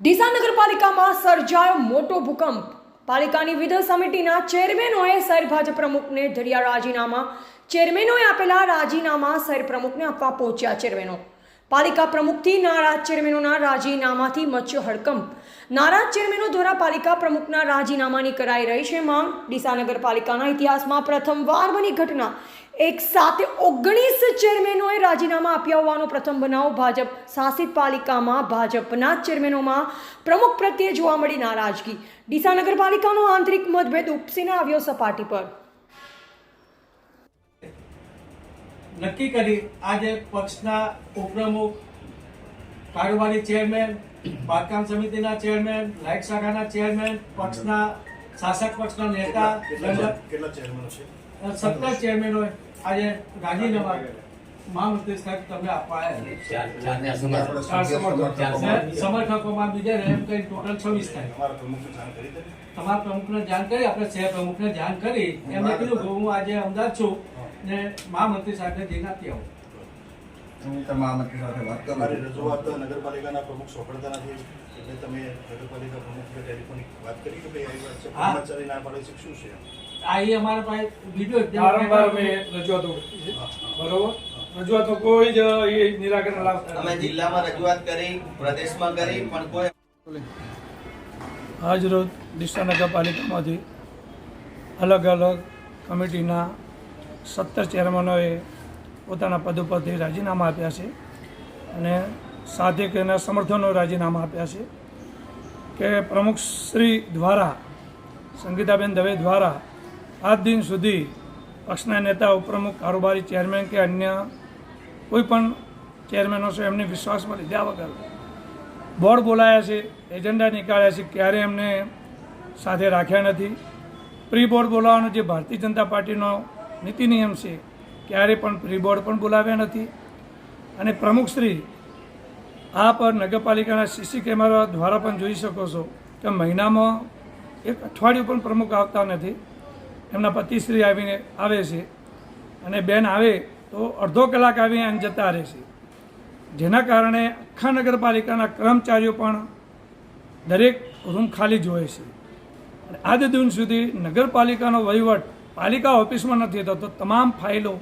ડીસા નગરપાલિકામાં સર્જાયો મોટો ભૂકંપ. પાલિકાની વિધ સમિતિના ચેરમેનોએ શહેર ભાજપ પ્રમુખને ધર્યા રાજીનામા, ચેરમેનોએ આપેલા રાજીનામા શહેર પ્રમુખને આપવા પહોંચ્યા ચેરમેનો. પાલિકા પ્રમુખથી નારાજ ચેરમેનોના રાજીનામાથી મચ્યો હડકંપ. નારાજ ચેરમેનો દ્વારા પાલિકા પ્રમુખના રાજીનામાની કરાઈ રહી છે માંગ. ડીસા નગરપાલિકાના ઇતિહાસમાં પ્રથમવાર બની ઘટના. એક સાથે ઓગણીસ ચેરમેનોએ રાજીનામા આપ્યા હોવાનો પ્રથમ બનાવ ભાજપ શાસિત પાલિકામાં ભાજપના ચેરમેનોમાં પ્રમુખ પ્રત્યે જોવા મળી નારાજગી. ડીસા નગરપાલિકાનો આંતરિક મતભેદ ઉપસીને આવ્યો સપાટી પર. નક્કી કરી આજે પક્ષના ઉપપ્રમુખ કારોબારી ચેરમેન બાંધકામ સમિતિના ચેરમેન લાઇટ શાખાના ચેરમેન પક્ષના શાસક પક્ષના નેતા કેટલા કેટલા ચેરમેનો છે? સત્તર ચેરમેનો આજે ગાંધીનગર મહામંત્રી સાહેબ તમને આપવા. સમર્થકોમાં બીજા એમ કઈ ટોટલ છવ્વીસ થાય. તમારા પ્રમુખને જાણ કરી કરી આપણે શહેર પ્રમુખને જાણ કરી. એમને કીધું કે હું આજે અમદાવાદ છું ને મહામંત્રી સાહેબને જઈને આપી આવું. હું તમારા સાથે વાત કરું તમારી રજૂઆત નગરપાલિકાના પ્રમુખ સોંપડતા નથી. એટલે તમે નગરપાલિકા પ્રમુખને ટેલિફોનિક વાત કરી કે ભાઈ આવી વાત છે? કર્મચારી ના પાડે છે શું છે? આ એ અમારા પાસે વીડિયો વારંવાર મેં રજૂઆતો બરોબર? રજૂઆતો કોઈ જ એ નિરાકરણ લાવતા અમે નથી. જિલ્લામાં રજૂઆત કરી પ્રદેશમાં કરી પણ કોઈ આજ રોજ ડીસા નગરપાલિકામાંથી અલગ અલગ કમિટીના સત્તર ચેરમેનોએ પોતાના પદ ઉપરથી રાજીનામા આપ્યા છે અને સાથે કે એના સમર્થનો રાજીનામા આપ્યા છે કે પ્રમુખશ્રી દ્વારા સંગીતાબેન દવે દ્વારા આજ દિન સુધી પક્ષના નેતા, ઉપપ્રમુખ, કારોબારી ચેરમેન કે અન્ય કોઈ પણ ચેરમેનો છે એમને વિશ્વાસમાં લીધા વગર. બોર્ડ બોલાયા છે, એજન્ડા નીકાળ્યા છે, ક્યારે એમને સાથે રાખ્યા નથી. પ્રી બોર્ડ બોલાવવાનો જે ભારતીય જનતા પાર્ટીનો નીતિ નિયમ છે, ક્યારે પણ પ્રી બોર્ડ પણ બોલાવ્યા નથી. અને પ્રમુખશ્રી આ પર નગરપાલિકાના સીસી કેમેરા દ્વારા પણ જોઈ શકો છો કે મહિનામાં એક અઠવાડિયું પણ પ્રમુખ આવતા નથી. એમના પતિશ્રી આવીને આવે છે અને બેન આવે તો અડધો કલાક આવીને એમ જતા રહે છે. જેના કારણે આખા નગરપાલિકાના કર્મચારીઓ પણ દરેક રૂમ ખાલી જોવે છે. અને આજ દિન સુધી નગરપાલિકાનો વહીવટ પાલિકા ઓફિસમાં નથી થતો તમામ ફાઇલો,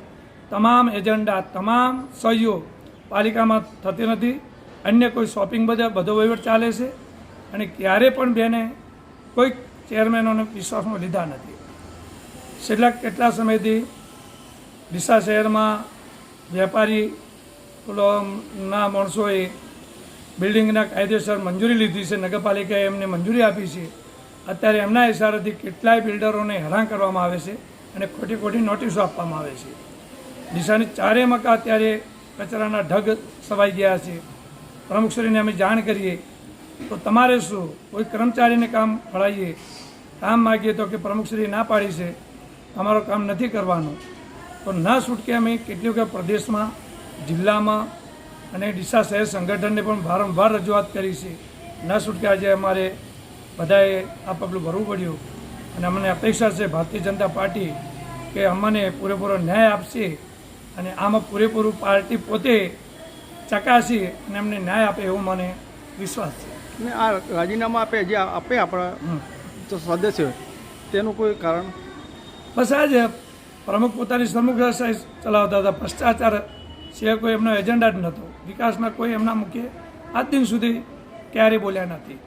તમામ એજન્ડા, તમામ સહીઓ પાલિકામાં થતી નથી. અન્ય કોઈ શોપિંગ બધા બધો વહીવટ ચાલે છે. અને ક્યારે પણ બેને કોઈ ચેરમેનોને વિશ્વાસમાં લીધા નથી. છેલ્લા કેટલા સમયથી ડીસા શહેરમાં વેપારી ના માણસોએ બિલ્ડિંગના કાયદેસર મંજૂરી લીધી છે. નગરપાલિકાએ એમને મંજૂરી આપી છે. અત્યારે એમના ઇશારાથી કેટલાય બિલ્ડરોને હેરાન કરવામાં આવે છે અને ખોટી ખોટી નોટિસો આપવામાં આવે છે. ડીસાની ચારે મકા અત્યારે કચરાના ઢગ સવાઈ ગયા છે. પ્રમુખશ્રીને અમે જાણ કરીએ તો તમારે શું કોઈ કર્મચારીને કામ ફળાવીએ કામ માગીએ તો કે પ્રમુખશ્રી ના પાડી છે? અમારું કામ નથી કરવાનું. તો ના છૂટકે અમે કેટલી વખત પ્રદેશમાં જિલ્લામાં અને ડીસા શહેર સંગઠનને પણ વારંવાર રજૂઆત કરી છે. ન છૂટકે આજે અમારે બધાએ આ પગલું ભરવું પડ્યું. અને અમને અપેક્ષા છે ભારતીય જનતા પાર્ટી કે અમને પૂરેપૂરો ન્યાય આપશે અને આમાં પૂરેપૂરું પાર્ટી પોતે ચકાસી અને અમને ન્યાય આપે એવો મને વિશ્વાસ છે. આ રાજીનામા આપે જે આપે આપણા સદસ્ય તેનું કોઈ કારણ? આ જ પ્રમુખ પોતાની સમુગ્રશાહી ચલાવતા હતા. ભ્રષ્ટાચાર સિવાય કોઈ એમનો એજન્ડા જ નહોતો. વિકાસના કોઈ એમના મુખ્ય આજ દિન સુધી ક્યારેય બોલ્યા નથી.